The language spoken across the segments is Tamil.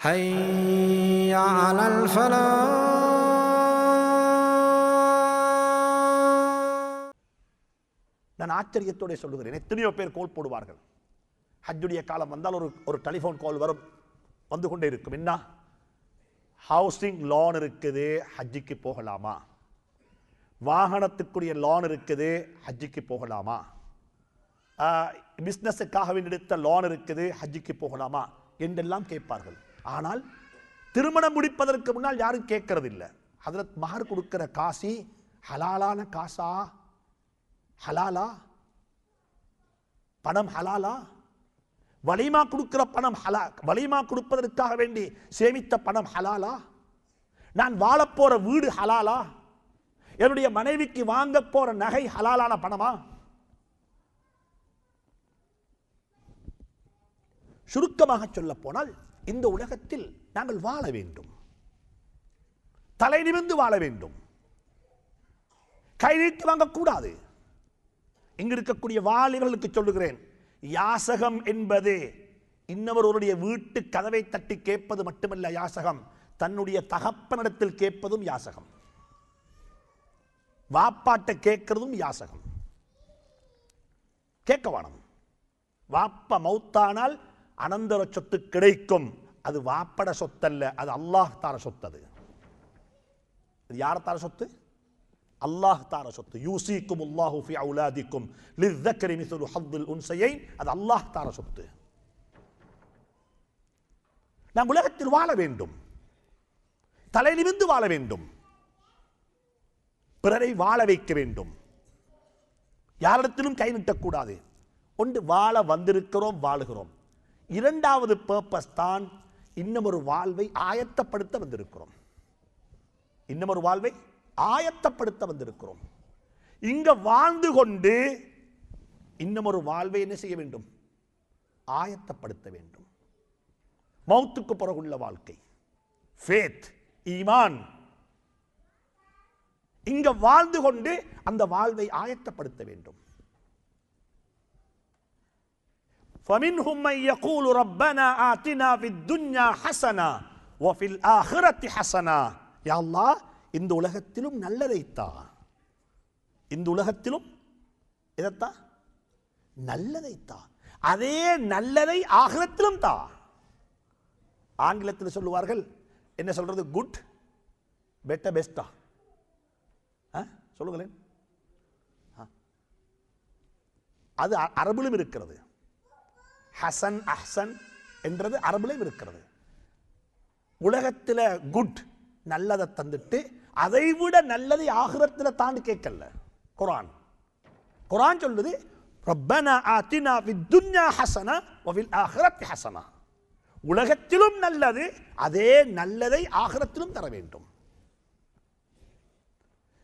حي على الفلاح நான் ஆச்சரியத்தோட சொல்லுகிறேன் எத்தனையோ பேர் கோல் போடுவார்கள் ஹஜ்ஜுடைய காலம் வந்தால் ஒரு ஒரு டெலிஃபோன் கால் வரும் வந்து கொண்டே இருக்கும் என்ன ஹவுசிங் லோன் இருக்குது ஹஜ்ஜிக்கு போகலாமா வாகனத்துக்குரிய லோன் இருக்குது ஹஜ்ஜிக்கு போகலாமா பிஸ்னஸுக்காக எடுத்த லோன் இருக்குது ஹஜ்ஜிக்கு போகலாமா என்றெல்லாம் கேட்பார்கள் ஆனால் திருமணம் முடிப்பதற்கு முன்னால் யாரும் கேட்கறதில்லை. அதில் மகர் கொடுக்கிற காசி ஹலாலான காசா? ஹலாலா? பணம் ஹலாலா? வலிமா கொடுக்கிற பணம் ஹலா வலிமா கொடுப்பதற்காக வேண்டி சேமித்த பணம் ஹலாலா? நான் வாழப்போற வீடு ஹலாலா? என்னுடைய மனைவிக்கு வாங்க போற நகை ஹலாலான பணமா? சுருக்கமாக சொல்லப்போனால் இந்த உலகத்தில் நாங்கள் வாழ வேண்டும். தலை நிமிர்ந்து வாழ வேண்டும். கை நீட்டி வாங்கக்கூடாது இங்கு இருக்கக்கூடிய வாலிபர்களுக்கு சொல்லுகிறேன் யாசகம் என்பது இன்னொருவருடைய வீட்டு கதவை தட்டி கேட்பது மட்டுமல்ல யாசகம் தன்னுடைய தகப்பனிடத்தில் கேட்பதும் யாசகம். வாப்பாட்டை கேட்கிறதும் யாசகம். கேட்க வாப்ப மௌத்தானால் அனந்தர சொத்து கிடைக்கும். அது வாப்பட சொத்தல்ல அது அல்லாஹ் தார சொத்து அது. யார் தார சொத்து? அல்லாஹ் தார சொத்து. யூசிக்கும் அல்லாஹு ஃபி அவுலாதிக்கும். லிzzக்கரி மிஸ்லு ஹத்துல் உன்சையை அது அல்லாஹ் தார சொத்து. நாம் உலகத்தில் வாழ வேண்டும். தலை வாழ வேண்டும். பிறரை வாழ வைக்க வேண்டும். யாரிடத்திலும் கை நீட்டக்கூடாது ஒன்று வாழ வந்திருக்கிறோம் வாழுகிறோம். இரண்டாவது பர்பஸ் தான் இன்னும் ஒரு வாழ்வை ஆயத்தப்படுத்த வந்திருக்கிறோம். இன்னும் ஒரு வாழ்வை ஆயத்தப்படுத்த வந்திருக்கிறோம். இங்க வாழ்ந்து கொண்டு இன்னும் ஒரு வாழ்வை என்ன செய்ய வேண்டும்? ஆயத்தப்படுத்த வேண்டும். மௌத்துக்கு பிறகுள்ள வாழ்க்கை. ஃபேத் ஈமான் இங்க வாழ்ந்து கொண்டு அந்த வாழ்வை ஆயத்தப்படுத்த வேண்டும். فمنهم من يقول ربنا آتنا في الدنيا حسنة وفي الآخرة حسنة يا الله இந்த உலகத்திலும் நல்லதைத்தா இந்த உலகத்திலும் இதைத்தா நல்லதைத்தா அதே நல்லதை ஆகிரத்திலும் தா ஆங்கிலத்தில் சொல்லுவார்கள் என்ன சொல்றது குட் பெட்டர் பெஸ்டா சொல்லுங்களேன் ஆ. அது அ- அரபிலும் இருக்கிறது ஹசன் அஹ்சன் என்றது அரபுலையும் இருக்கிறது. உலகத்தில் குட் நல்லதை தந்துட்டு அதை விட நல்லதை ஆகிரத்தில் தான் கேட்கல. குரான். குரான் சொல்லுது ரப்பனா ஆத்தினா ஃபித் ஹசனா வஃபில் ஆஹிரத்தி ஹசனா. உலகத்திலும் நல்லது அதே நல்லதை ஆகிரத்திலும் தர வேண்டும்.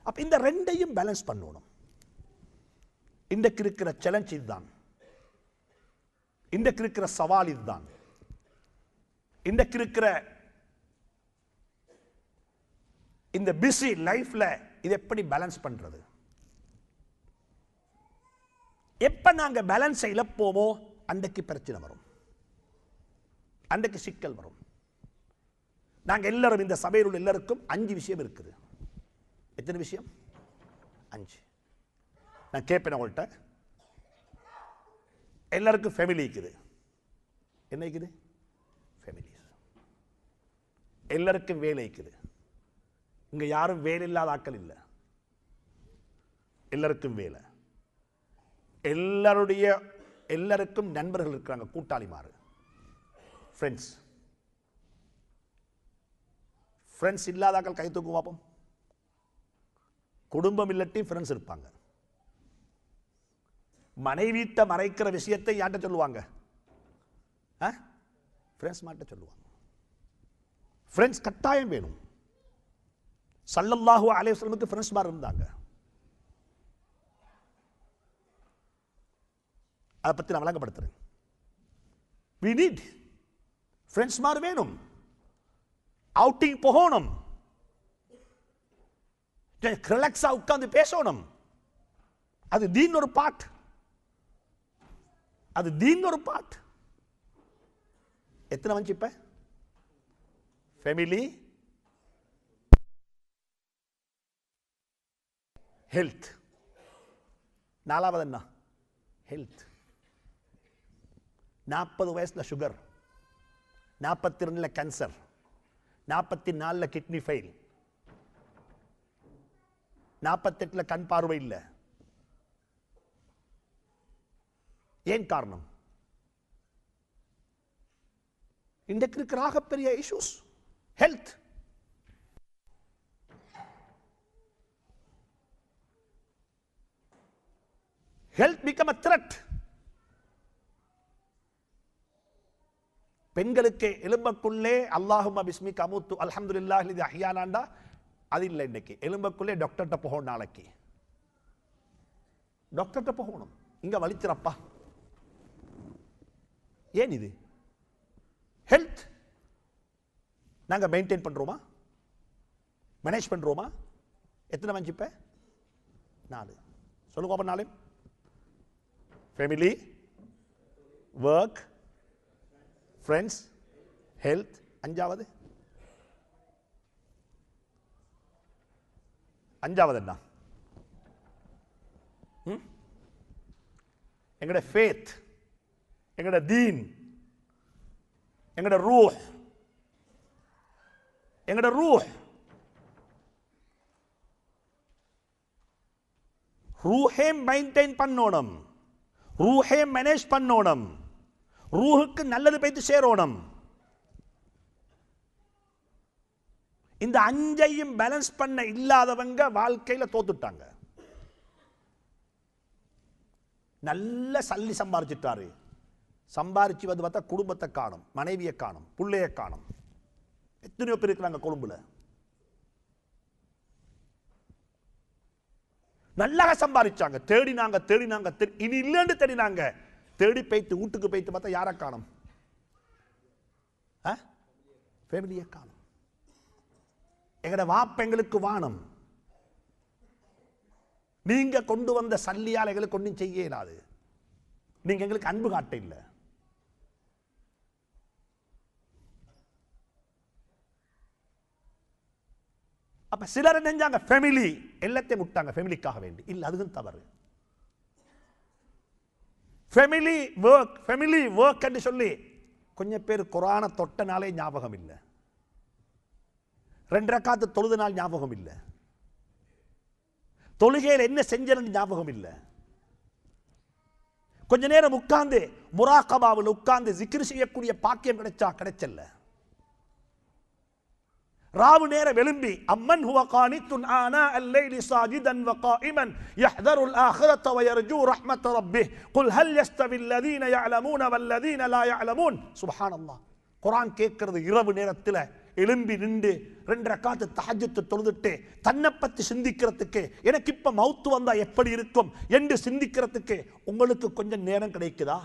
அப்ப இந்த ரெண்டையும் பேலன்ஸ் பண்ணணும். இன்றைக்கு இருக்கிற சேலஞ்ச் இதுதான். இன்றைக்கு இருக்கிற சவால் இதுதான். இன்றைக்கு இருக்கிற இந்த பிஸி லைஃப்ல இது எப்படி பேலன்ஸ் பண்றது? எப்ப நாங்க பேலன்ஸை இழப்போமோ அன்றைக்கு பிரச்சனை வரும். அன்றைக்கு சிக்கல் வரும். நாங்கள் எல்லாரும் இந்த சபையில் உள்ள எல்லாருக்கும் அஞ்சு விஷயம் இருக்குது. எத்தனை விஷயம்? அஞ்சு. நான் கேட்பேன் உங்கள்கிட்ட எல்லாருக்கும் ஃபேமிலி இருக்குது. என்ன இருக்குது? ஃபேமிலி எல்லாருக்கும் வேலை இருக்குது. இங்கே யாரும் வேலை இல்லாத ஆட்கள் இல்லை. எல்லாருக்கும் வேலை. எல்லாருடைய எல்லாருக்கும் நண்பர்கள் இருக்கிறாங்க கூட்டாளிமாறு ஃப்ரெண்ட்ஸ் ஃப்ரெண்ட்ஸ் இல்லாதாக்கள் கை தூக்கும் பார்ப்போம் குடும்பம் இல்லாட்டி ஃப்ரெண்ட்ஸ் இருப்பாங்க. மனைவீட்டை மறைக்கிற விஷயத்தை யார்கிட்ட சொல்லுவாங்க? ஃப்ரெண்ட்ஸ் மாட்ட சொல்லுவாங்க. ஃப்ரெண்ட்ஸ் கட்டாயம் வேணும். சல்லல்லாஹு அலைஹி ஃப்ரெண்ட்ஸ் மாதிரி இருந்தாங்க. அதை பற்றி நான் விளங்கப்படுத்துறேன். வி நீட் ஃப்ரெண்ட்ஸ் மாதிரி வேணும். அவுட்டிங் போகணும். ரிலாக்ஸாக உட்கார்ந்து பேசணும். அது தீன் ஒரு பாட் அது தீன் ஒரு பாட். எத்தனை வந்துச்சு இப்போ? ஃபேமிலி ஹெல்த் நாலாவது என்ன? ஹெல்த் நாற்பது வயசுல சுகர் நாற்பத்தி ரெண்டுல கேன்சர் நாற்பத்தி நாலுல கிட்னி ஃபெயில் நாற்பத்தெட்டுல கண் பார்வை இல்லை. ஏன் காரணம்? இன்றைக்கு இருக்கிற ஆகப்பெரிய issues health health become a threat பெண்களுக்கு எலும்புக்குள்ளே அல்லாஹும் பிஸ்மி கமுத்து அல்ஹம்துலில்லாஹ் இது அஹ்யானாண்டா. அது இல்லை இன்னைக்கு எலும்புக்குள்ளே டாக்டர்கிட்ட போகணும் நாளைக்கு. டாக்டர்கிட்ட போகணும். இங்க வலிச்சிரப்பா ஏன் இது ஹெல்த் நாங்கள் மெயின்டைன் பண்ணுறோமா மேனேஜ் பண்ணுறோமா எத்தனை மஞ்சிப்ப நாலு. சொல்லுங்க அப்போ நாலு. ஃபேமிலி ஒர்க் ஃப்ரெண்ட்ஸ் ஹெல்த் அஞ்சாவது. அஞ்சாவது என்ன? ம்? ஃபேத் எங்களோட தீன் எங்களோட ரூஹ் எங்களோட ரூஹ். ரூஹே மெயின்டைன் பண்ணணும். ரூஹே மேனேஜ் பண்ணணும். ரூஹுக்கு நல்லது போய்த்து சேரணும். இந்த அஞ்சையும் பேலன்ஸ் பண்ண இல்லாதவங்க வாழ்க்கையில் தோத்துட்டாங்க. நல்ல சல்லி சம்பாரிச்சிட்டாரு. சம்பாரிச்சு வந்து பார்த்தா குடும்பத்தை காணும் மனைவியை காணும் புள்ளைய காணும். எத்தனையோ பேர் இருக்கிறாங்க கொழும்புல. நல்லா சம்பாதிச்சாங்க தேடினாங்க தேடினாங்க இனி இல்லைன்னு தேடினாங்க. தேடி போய்த்து வீட்டுக்கு போய்த்து பார்த்தா யாரை காணும்? ஃபேமிலியை காணும். எங்கட வாப்ப எங்களுக்கு வானம். நீங்க கொண்டு வந்த சல்லியால் எங்களுக்கு ஒன்றும் செய்ய இயலாது நீங்க எங்களுக்கு அன்பு காட்ட இல்லை. அப்போ சிலர் நெஞ்சாங்க ஃபேமிலி எல்லாத்தையும் விட்டாங்க ஃபேமிலிக்காக வேண்டி. இல்லை அதுவும் தவறு. ஃபேமிலி ஒர்க் ஃபேமிலி ஒர்க் என்று சொல்லி கொஞ்சம் பேர் குரான தொட்டனாலே ஞாபகம் இல்லை. ரெண்டரை காத்து தொழுது நாள் ஞாபகம் இல்லை. தொழுகையில் என்ன செஞ்சேன்னு ஞாபகம் இல்லை. கொஞ்ச நேரம் உட்கார்ந்து முராகபாவில் உட்கார்ந்து ஜிக்ரு செய்யக்கூடிய பாக்கியம் கிடைச்சா கிடைச்சல்ல. ராவு நேரம் எழும்பி அம்மன் ஹுவ கானித்துன் ஆனா அல்லைலி சாஜிதன் வ காயிமன். யஹ்தருல் ஆஹிரத வ யர்ஜூ ரஹ்மத ரப்பிஹ் குல் ஹல் யஸ்தவி அல்லதீன யஅலமூன வல்லதீன லா யஅலமூன். சுப்ஹானல்லாஹ். குர்ஆன் கேட்கிறது இரவு நேரத்தில் எழும்பி நின்று ரெண்டு ரக்காத்து தஹஜத்து தொழுதுட்டு தன்னை பற்றி சிந்திக்கிறதுக்கு எனக்கு இப்போ மவுத்து வந்தால் எப்படி இருக்கும் என்று சிந்திக்கிறதுக்கு உங்களுக்கு கொஞ்சம் நேரம் கிடைக்குதா?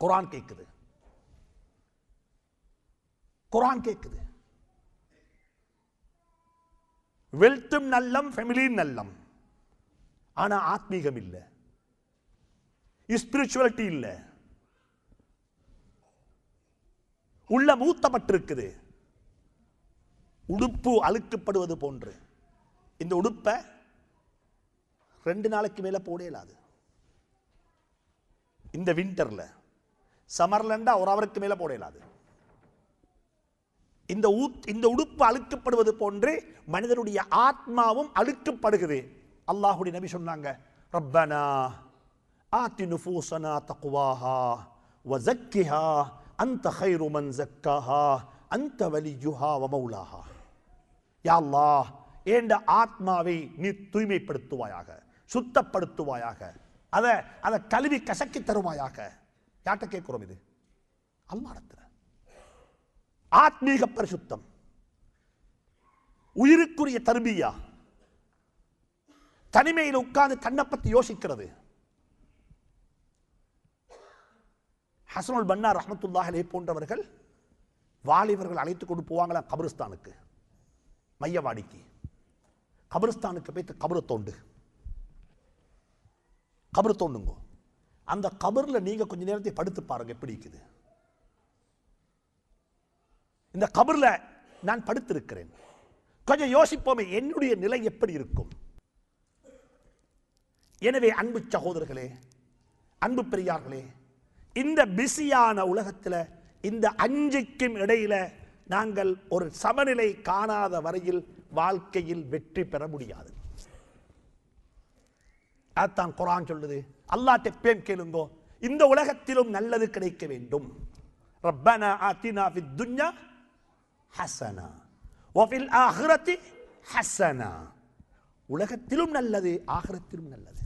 குரான் கேட்குது. குரான் கேட்குது. வெல்த்தும் நல்லம் ஃபெமிலியும் நல்லம். ஆனா ஆத்மீகம் இல்லை. ஸ்பிரிச்சுவலிட்டி இல்லை. உள்ள மூத்தப்பட்டிருக்குது உடுப்பு அழுக்கப்படுவது போன்று. இந்த உடுப்பை ரெண்டு நாளைக்கு மேல போட இயலாது இந்த வின்டர்ல சமர்லண்டா ஒரு அவருக்கு மேல போட இயலாது இந்த இந்த உடுப்பு அழுக்கப்படுவது போன்று மனிதனுடைய ஆத்மாவும் அழுக்கப்படுகிறது. அல்லாஹுடைய நபி சொன்னாங்க ரப்பனா ஆத்தி நுஃபூசனா தக்குவாஹா வசக்கிஹா அந்த ஹைருமன் ஜக்காஹா அந்த வலியுஹா வ மௌலாஹா. ஏண்ட ஆத்மாவை நீ தூய்மைப்படுத்துவாயாக சுத்தப்படுத்துவாயாக அதை அதை கழுவி கசக்கி தருவாயாக. யார்கிட்ட கேட்குறோம் இது? அல்லாடத்தில் ஆத்மீக பரிசுத்தம். உயிருக்குரிய தருபியா தனிமையில் உட்கார்ந்து தன்னை பத்தி யோசிக்கிறது. ஹசனுல் பன்னார் ரஹமத்துல்லாஹலே போன்றவர்கள் வாலிபர்கள் அழைத்து கொண்டு போவாங்களா கபிரிஸ்தானுக்கு? மையவாடிக்கு. கபிரிஸ்தானுக்கு போய் கபரு தோண்டு. கபரு தோண்டுங்க. அந்த கபரில் நீங்க கொஞ்ச நேரத்தை படுத்து பாருங்க எப்படி இருக்குது. இந்த கபரில் நான் படுத்திருக்கிறேன். கொஞ்சம் யோசிப்போமே என்னுடைய நிலை எப்படி இருக்கும்? எனவே அன்பு சகோதரர்களே அன்பு பெரியார்களே இந்த பிஸியான உலகத்தில் இந்த அஞ்சுக்கும் இடையில நாங்கள் ஒரு சமநிலை காணாத வரையில் வாழ்க்கையில் வெற்றி பெற முடியாது. அதான் குரான் சொல்லுது. அல்லாஹ் பேம் கேளுங்கோ இந்த உலகத்திலும் நல்லது கிடைக்க வேண்டும். ரப்பனா ஆத்தினா ஃபித் துன்யா ஹசனா வஃபில் ஆஹிரத்தி ஹசனா உலகத்திலும் நல்லது ஆகிரத்திலும் நல்லது